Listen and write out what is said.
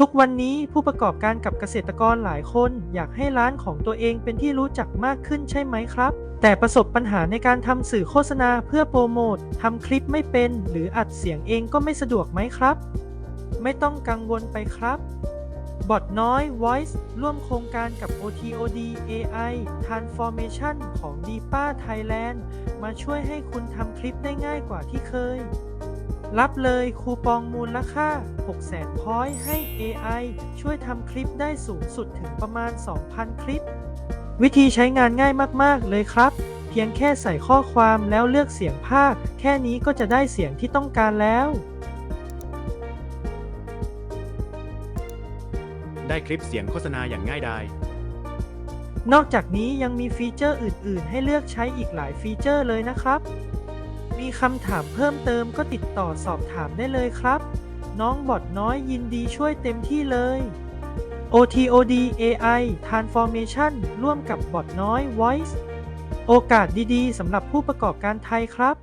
ทุกวันนี้ผู้ประกอบการกับเกษตรกรหลายคนอยากให้ร้านของตัวเองเป็นที่รู้จักมากขึ้นใช่ไหมครับ แต่ประสบปัญหาในการทำสื่อโฆษณาเพื่อโปรโมททำคลิปไม่เป็น หรืออัดเสียงเองก็ไม่สะดวกไหมครับ ไม่ต้องกังวลไปครับบอทน้อย Voice ร่วมโครงการกับ OTOD AI Transformation ของ DPA Thailand มาช่วยให้คุณทำคลิปได้ง่ายกว่าที่เคย รับเลยคูปองมูลค่า 600,000พอยต์ให้ AI ช่วยทำคลิปได้สูงสุดถึงประมาณ 2,000 คลิป วิธีใช้งานง่ายมากๆ เลยครับ เพียงแค่ใส่ข้อความแล้วเลือกเสียงภาค แค่นี้ก็จะได้เสียงที่ต้องการแล้ว ได้คลิปเสียงโฆษณาอย่างง่ายดาย นอกจากนี้ยังมีฟีเจอร์อื่น ๆ ให้เลือกใช้อีกหลายฟีเจอร์เลยนะครับ มีคำถามเพิ่มเติมก็ติดต่อสอบถามได้เลยครับ น้องบอดน้อยยินดีช่วยเต็มที่เลย OTOD AI Transformation ร่วมกับบอดน้อย Voice โอกาสดีๆสำหรับผู้ประกอบการไทยครับ